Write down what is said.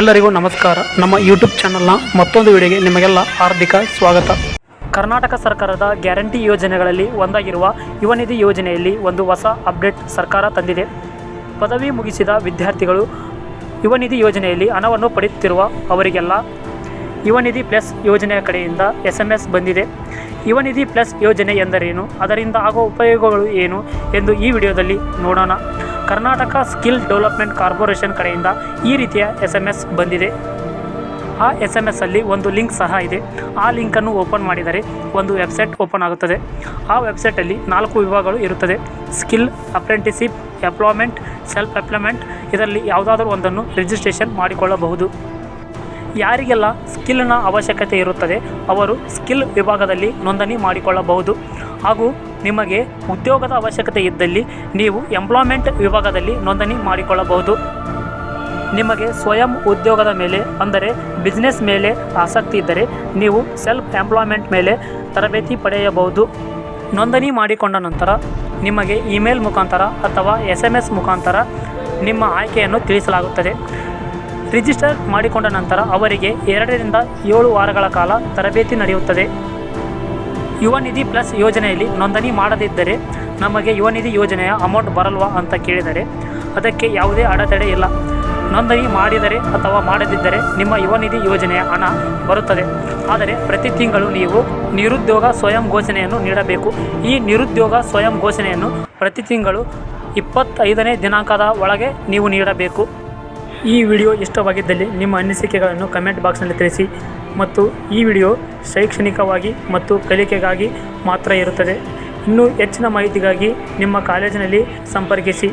ಎಲ್ಲರಿಗೂ ನಮಸ್ಕಾರ. ನಮ್ಮ ಯೂಟ್ಯೂಬ್ ಚಾನಲ್ನ ಮತ್ತೊಂದು ವಿಡಿಯೋಗೆ ನಿಮಗೆಲ್ಲ ಹಾರ್ದಿಕ ಸ್ವಾಗತ. ಕರ್ನಾಟಕ ಸರ್ಕಾರದ ಗ್ಯಾರಂಟಿ ಯೋಜನೆಗಳಲ್ಲಿ ಒಂದಾಗಿರುವ ಯುವನಿಧಿ ಯೋಜನೆಯಲ್ಲಿ ಒಂದು ಹೊಸ ಅಪ್ಡೇಟ್ ಸರ್ಕಾರ ತಂದಿದೆ. ಪದವಿ ಮುಗಿಸಿದ ವಿದ್ಯಾರ್ಥಿಗಳು ಯುವನಿಧಿ ಯೋಜನೆಯಲ್ಲಿ ಹಣವನ್ನು ಪಡೆಯುತ್ತಿರುವ ಅವರಿಗೆಲ್ಲ ಯುವನಿಧಿ ಪ್ಲಸ್ ಯೋಜನೆಯ ಕಡೆಯಿಂದ ಎಸ್ ಎಂ ಎಸ್ ಬಂದಿದೆ. ಯುವನಿಧಿ ಪ್ಲಸ್ ಯೋಜನೆ ಎಂದರೇನು? ಅದರಿಂದ ಆಗುವ ಉಪಯೋಗಗಳು ಏನು? ಎಂದು ಈ ವಿಡಿಯೋದಲ್ಲಿ ನೋಡೋಣ. ಕರ್ನಾಟಕ ಸ್ಕಿಲ್ ಡೆವಲಪ್ಮೆಂಟ್ ಕಾರ್ಪೊರೇಷನ್ ಕಡೆಯಿಂದ ಈ ರೀತಿಯ ಎಸ್ ಎಂ ಎಸ್ ಬಂದಿದೆ. ಆ ಎಸ್ ಎಂ ಎಸ್ ಅಲ್ಲಿ ಒಂದು ಲಿಂಕ್ ಸಹ ಇದೆ. ಆ ಲಿಂಕನ್ನು ಓಪನ್ ಮಾಡಿದರೆ ಒಂದು ವೆಬ್ಸೈಟ್ ಓಪನ್ ಆಗುತ್ತದೆ. ಆ ವೆಬ್ಸೈಟಲ್ಲಿ ನಾಲ್ಕು ವಿಭಾಗಗಳು ಇರುತ್ತದೆ. Skill apprenticeship employment self employment ಇದರಲ್ಲಿ ಯಾವುದಾದ್ರೂ ಒಂದನ್ನು ರಿಜಿಸ್ಟ್ರೇಷನ್ ಮಾಡಿಕೊಳ್ಳಬಹುದು. ಯಾರಿಗೆಲ್ಲ ಸ್ಕಿಲ್ನ ಅವಶ್ಯಕತೆ ಇರುತ್ತದೆ, ಅವರು ಸ್ಕಿಲ್ ವಿಭಾಗದಲ್ಲಿ ನೋಂದಣಿ ಮಾಡಿಕೊಳ್ಳಬಹುದು. ಹಾಗೂ ನಿಮಗೆ ಉದ್ಯೋಗದ ಅವಶ್ಯಕತೆ ಇದ್ದಲ್ಲಿ ನೀವು ಎಂಪ್ಲಾಯ್ಮೆಂಟ್ ವಿಭಾಗದಲ್ಲಿ ನೋಂದಣಿ ಮಾಡಿಕೊಳ್ಳಬಹುದು. ನಿಮಗೆ ಸ್ವಯಂ ಉದ್ಯೋಗದ ಮೇಲೆ, ಅಂದರೆ ಬಿಸ್ನೆಸ್ ಮೇಲೆ ಆಸಕ್ತಿ ಇದ್ದರೆ ನೀವು ಸೆಲ್ಫ್ ಎಂಪ್ಲಾಯ್ಮೆಂಟ್ ಮೇಲೆ ತರಬೇತಿ ಪಡೆಯಬಹುದು. ನೋಂದಣಿ ಮಾಡಿಕೊಂಡ ನಂತರ ನಿಮಗೆ ಇಮೇಲ್ ಮುಖಾಂತರ ಅಥವಾ ಎಸ್ ಎಂ ಎಸ್ ಮುಖಾಂತರ ನಿಮ್ಮ ಆಯ್ಕೆಯನ್ನು ತಿಳಿಸಲಾಗುತ್ತದೆ. ರಿಜಿಸ್ಟರ್ ಮಾಡಿಕೊಂಡ ನಂತರ ಅವರಿಗೆ ಎರಡರಿಂದ ಏಳು ವಾರಗಳ ಕಾಲ ತರಬೇತಿ ನಡೆಯುತ್ತದೆ. ಯುವ ನಿಧಿ ಪ್ಲಸ್ ಯೋಜನೆಯಲ್ಲಿ ನೋಂದಣಿ ಮಾಡದಿದ್ದರೆ ನಮಗೆ ಯುವ ನಿಧಿ ಯೋಜನೆಯ ಅಮೌಂಟ್ ಬರಲ್ವಾ ಅಂತ ಕೇಳಿದರೆ ಅದಕ್ಕೆ ಯಾವುದೇ ಅಡೆತಡೆ ಇಲ್ಲ. ನೋಂದಣಿ ಮಾಡಿದರೆ ಅಥವಾ ಮಾಡದಿದ್ದರೆ ನಿಮ್ಮ ಯುವ ನಿಧಿ ಯೋಜನೆಯ ಹಣ ಬರುತ್ತದೆ. ಆದರೆ ಪ್ರತಿ ತಿಂಗಳು ನೀವು ನಿರುದ್ಯೋಗ ಸ್ವಯಂ ಘೋಷಣೆಯನ್ನು ನೀಡಬೇಕು. ಈ ನಿರುದ್ಯೋಗ ಸ್ವಯಂ ಘೋಷಣೆಯನ್ನು ಪ್ರತಿ ತಿಂಗಳು ಇಪ್ಪತ್ತೈದನೇ ದಿನಾಂಕದ ಒಳಗೆ ನೀವು ನೀಡಬೇಕು. ಈ ವಿಡಿಯೋ ಇಷ್ಟವಾಗಿದ್ದಲ್ಲಿ ನಿಮ್ಮ ಅನಿಸಿಕೆಗಳನ್ನು ಕಮೆಂಟ್ ಬಾಕ್ಸ್ನಲ್ಲಿ ತಿಳಿಸಿ. ಮತ್ತು ಈ ವಿಡಿಯೋ ಶೈಕ್ಷಣಿಕವಾಗಿ ಮತ್ತು ಕಲಿಕೆಗಾಗಿ ಮಾತ್ರ ಇರುತ್ತದೆ. ಇನ್ನೂ ಹೆಚ್ಚಿನ ಮಾಹಿತಿಗಾಗಿ ನಿಮ್ಮ ಕಾಲೇಜಿನಲ್ಲಿ ಸಂಪರ್ಕಿಸಿ.